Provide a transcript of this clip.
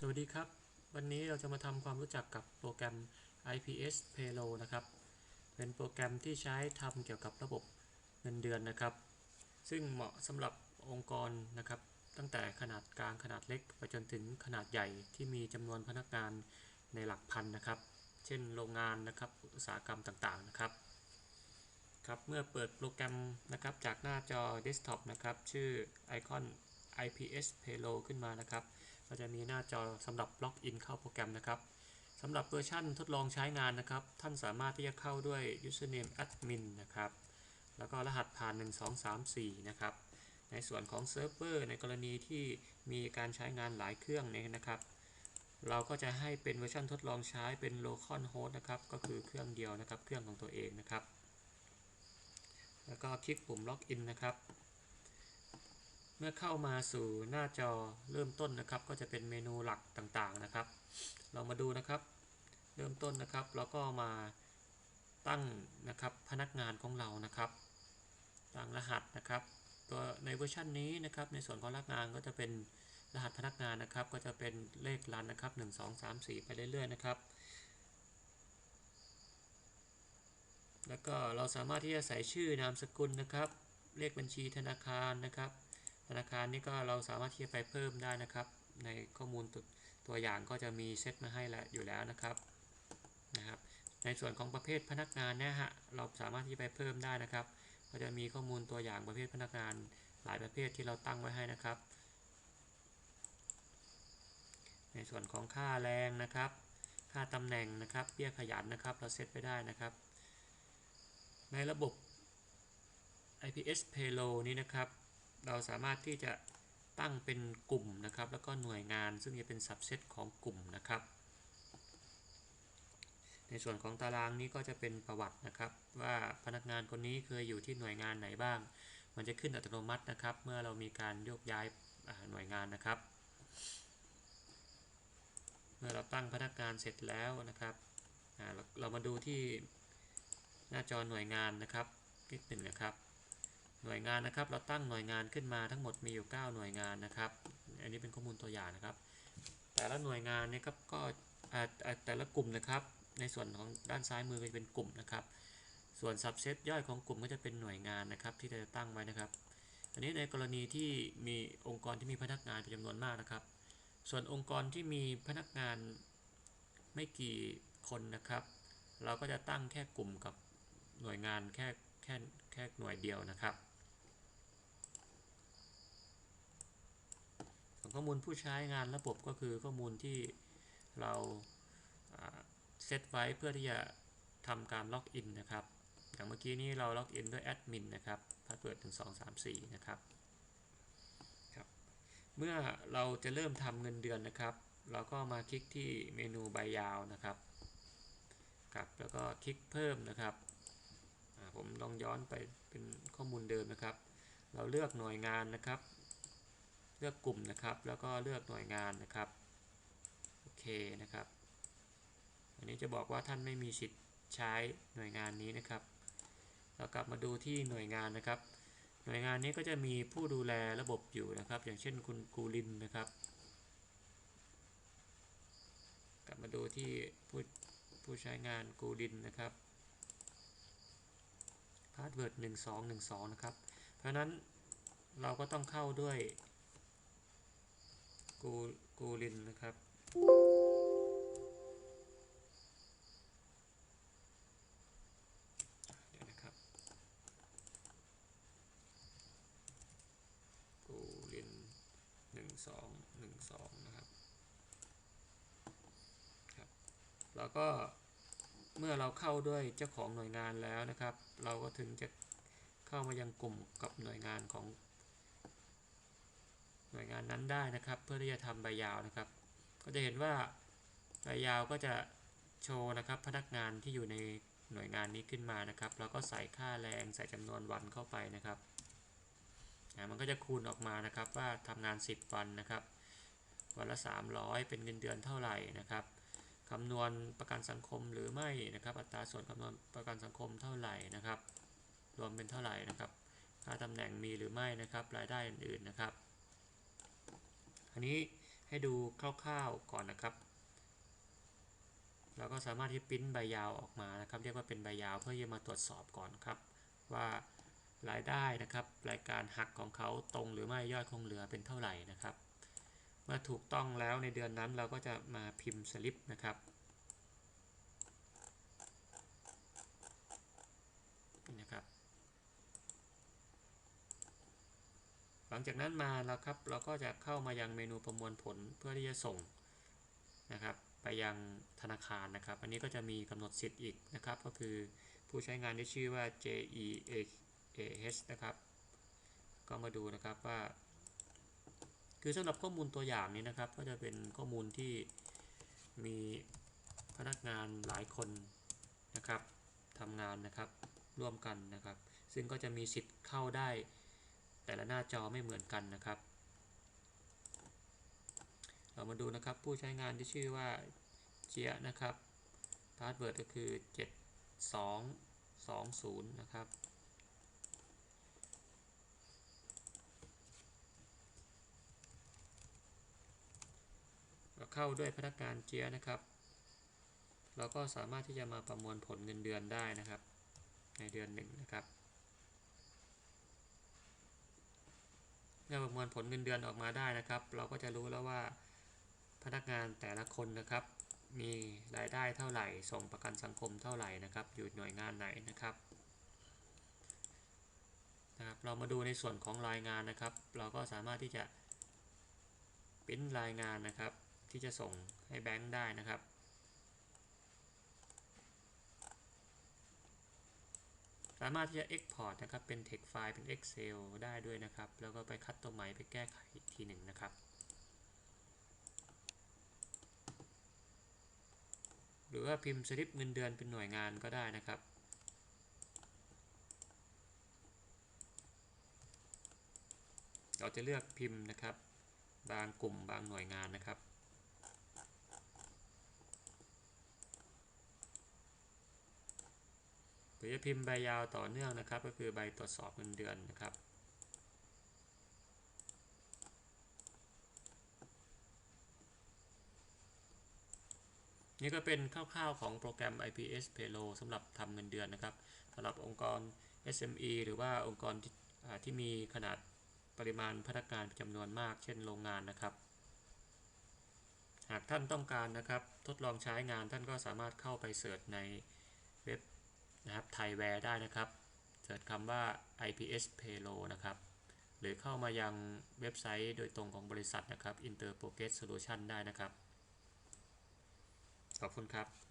สวัสดีครับ วันนี้เราจะมาทำความรู้จักกับโปรแกรม IPS Payroll นะครับ เป็นโปรแกรมที่ใช้ทำเกี่ยวกับระบบเงินเดือนนะครับ ซึ่งเหมาะสำหรับองค์กรนะครับ ตั้งแต่ขนาดกลางขนาดเล็กไปจนถึงขนาดใหญ่ที่มีจำนวนพนักงานในหลักพันนะครับ เช่นโรงงานนะครับ อุตสาหกรรมต่างๆนะครับ ครับ เมื่อเปิดโปรแกรมนะครับจากหน้าจอเดสก์ท็อปนะครับ ชื่อไอคอน IPS Payroll ขึ้นมานะครับ ก็จะมีหน้าจอสำหรับล็อกอินเข้าโปรแกรมนะครับสำหรับเวอร์ชันทดลองใช้งานนะครับ ท่านสามารถที่จะเข้าด้วย username admin นะครับ แล้วก็รหัสผ่าน 1 2 3 4 นะครับ ในส่วนของเซิร์ฟเวอร์ในกรณีที่มีการใช้งานหลายเครื่องเนี่ยนะครับ เราก็จะให้เป็นเวอร์ชันทดลองใช้เป็น local host นะครับ ก็คือเครื่องเดียวนะครับ เครื่องของตัวเองนะครับ แล้วก็คลิกปุ่มล็อกอินนะครับ เมื่อเข้ามาสู่หน้าจอเริ่มต้นนะครับ ก็จะเป็นเมนูหลักต่างๆนะครับ เรามาดูนะครับ เริ่มต้นนะครับ แล้วก็มาตั้งนะครับพนักงานของเรานะครับตั้งรหัสนะครับ ตัวในเวอร์ชันนี้นะครับ ในส่วนของพนักงานก็จะเป็นรหัสพนักงานนะครับ ก็จะเป็นเลขรันนะครับ 1 2 3 4 ไปเรื่อยๆนะครับ แล้วก็เราสามารถที่จะใส่ชื่อนามสกุลนะครับ เลขบัญชีธนาคารนะครับ ธนาคารนี่ก็เราสามารถที่จะไปเพิ่มได้นะครับ ในข้อมูลตตัวอย่างก็จะมีเซตมาให้แล้วอยู่แล้วนะครับนะครับ ในส่วนของประเภทพนักงานเนี่ยฮะเราสามารถที่จะไปเพิ่มได้นะครับ ก็จะมีข้อมูลตัวอย่างประเภทพนักงานหลายประเภทที่เราตั้งไว้ให้นะครับ ในส่วนของค่าแรงนะครับ ค่าตำแหน่งนะครับเบี้ยขยันนะครับ เราเซตไปได้นะครับ ในระบบ IPS Payroll นี้นะครับ เราสามารถที่จะตั้งเป็นกลุ่มนะครับ แล้วก็หน่วยงานซึ่งจะเป็น subset ของกลุ่มนะครับ ในส่วนของตารางนี้ก็จะเป็นประวัตินะครับ ว่าพนักงานคนนี้เคยอยู่ที่หน่วยงานไหนบ้าง มันจะขึ้นอัตโนมัตินะครับ เมื่อเรามีการโยกย้ายหน่วยงานนะครับ เมื่อเราตั้งพนักงานเสร็จแล้วนะครับเราเรามาดูที่หน้าจอหน่วยงานนะครับนิดหนึ่งนะครับ หน่วยงานนะครับ เราตั้งหน่วยงานขึ้นมาทั้งหมดมีอยู่ 9 หน่วยงานนะครับ อันนี้เป็นข้อมูลตัวอย่างนะครับ แต่ละหน่วยงานเนี่ยครับก็แต่ละกลุ่มนะครับ ในส่วนของด้านซ้ายมือก็จะเป็นกลุ่มนะครับ ส่วน subset ย่อยของกลุ่มก็จะเป็นหน่วยงานนะครับ ที่จะตั้งไว้นะครับ อันนี้ในกรณีที่มีองค์กรที่มีพนักงานเป็นจำนวนมากนะครับ ส่วนองค์กรที่มีพนักงานไม่กี่คนนะครับ เราก็จะตั้งแค่กลุ่มกับหน่วยงานแค่แค่แค่หน่วยเดียวนะครับ ข้อมูลผู้ใช้งานระบบก็คือข้อมูลที่เราเซตไว้เพื่อที่จะทำการล็อกอินนะครับ อย่างเมื่อกี้นี้เราล็อกอินด้วยแอดมินนะครับพาสเวิร์ดถึง2 3 4นะครับครับ เมื่อเราจะเริ่มทำเงินเดือนนะครับ เราก็มาคลิกที่เมนูใบยาวนะครับครับแล้วก็คลิกเพิ่มนะครับผมลองย้อนไปเป็นข้อมูลเดิมนะครับ เราเลือกหน่วยงานนะครับ เลือกกลุ่มนะครับ แล้วก็เลือกหน่วยงานนะครับโอเคนะครับ อันนี้จะบอกว่าท่านไม่มีสิทธิ์ใช้หน่วยงานนี้นะครับ เรากลับมาดูที่หน่วยงานนะครับ หน่วยงานนี้ก็จะมีผู้ดูแลระบบอยู่นะครับ อย่างเช่นคุณกูลินนะครับ กลับมาดูที่ผู้ผู้ใช้งานกูลินนะครับพาสเวิร์ด1212 นะครับ เพราะนั้นเราก็ต้องเข้าด้วย กูกูลินนะครับ เดี๋ยวนะครับ กูลิน1212นะครับครับแล้วก็เมื่อเราเข้าด้วยเจ้าของหน่วยงานแล้วนะครับ เราก็ถึงจะเข้ามายังกลุ่มกับหน่วยงานของ น่วยงานนั้นได้นะครับ เพื่อที่จะทำใบยาวนะครับ ก็จะเห็นว่าใบยาวก็จะโชว์นะครับพนักงานที่อยู่ในหน่วยงานนี้ขึ้นมานะครับเราก็ใส่ค่าแรงใส่จำนวนวันเข้าไปนะครับมันก็จะคูณออกมานะครับว่าทำงาน 10 วันนะครับ วันละ 300 เป็นเงินเดือนเท่าไหร่นะครับคำนวณประกันสังคมหรือไม่นะครับ อัตราส่วนคำนวณประกันสังคมเท่าไหร่นะครับ รวมเป็นเท่าไหร่นะครับค่าตำแหน่งมีหรือไม่นะครับ รายได้อื่นๆนะครับ อันนี้ให้ดูคร่าวๆก่อนนะครับ เราก็สามารถที่พิมพ์ใบยาวออกมานะครับ เรียกว่าเป็นใบยาวเพื่อจะมาตรวจสอบก่อนครับ ว่ารายได้นะครับ รายการหักของเขาตรงหรือไม่ยอดคงเหลือเป็นเท่าไหร่นะครับ เมื่อถูกต้องแล้วในเดือนนั้นเราก็จะมาพิมพ์สลิปนะครับนี่นะครับ ห ลังจากนั้นมาแล้วครับเราก็จะเข้ามายังเมนูประมวลผลเพื่อที่จะส่งนะครับไปยังธนาคารนะครับ อันนี้ก็จะมีกำหนดสิทธิ์อีกนะครับ ก็คือผู้ใช้งานที่ชื่อว่า JEAH นะครับ ก็มาดูนะครับว่า คือสำหรับข้อมูลตัวอย่างนี้นะครับ ก็จะเป็นข้อมูลที่มีพนักงานหลายคนนะครับทำงานนะครับร่วมกันนะครับ ซึ่งก็จะมีสิทธิ์เข้าได้ แต่ละหน้าจอไม่เหมือนกันนะครับ เรามาดูนะครับผู้ใช้งานที่ชื่อว่าเจียนะครับพาสเวิร์ดก็คือ 7220 นะครับเราเข้าด้วยพนักงานเจียนะครับ เราก็สามารถที่จะมาประมวลผลเงินเดือนได้นะครับ ในเดือนหนึ่งนะครับ เมื่อประมวลผลเงินเดือนออกมาได้นะครับ เราก็จะรู้แล้วว่าพนักงานแต่ละคนนะครับ มีรายได้เท่าไหร่ ส่งประกันสังคมเท่าไหร่นะครับ อยู่หน่วยงานไหนนะครับนะครับเรามาดูในส่วนของรายงานนะครับ เราก็สามารถที่จะปริ้นรายงานนะครับ ที่จะส่งให้แบงค์ได้นะครับามารถที่จะ Export นะครับ เป็น text file เป็น Excel ได้ด้วยนะครับ แล้วก็ไปคัดตัวใหม่ไปแก้ไขอีกทีหนึ่งนะครับ หรือว่าพิมพ์สลิปเงินเดือนเป็นหน่วยงานก็ได้นะครับเราจะเลือกพิมพ์นะครับ บางกลุ่มบางหน่วยงานนะครับ รือจะพิมพ์ใบยาวต่อเนื่องนะครับ ก็คือใบตรวจสอบเงินเดือนนะครับ นี่ก็เป็นคร่าวๆของโปรแกรม IPS Payroll สำหรับทำเงินเดือนนะครับสำหรับองค์กร SME หรือว่าองค์กรที่ที่มีขนาดปริมาณพนักงานจำนวนมาก เช่นโรงงานนะครับ หากท่านต้องการนะครับ ทดลองใช้งานท่านก็สามารถเข้าไปเสิร์ชในเว็บ นะครับไทยแวร์ได้นะครับเสิร์ชคำว่า IPS Payroll นะครับ หรือเข้ามายังเว็บไซต์โดยตรงของบริษัทนะครับ Interprogress Solution ได้นะครับ ขอบคุณครับ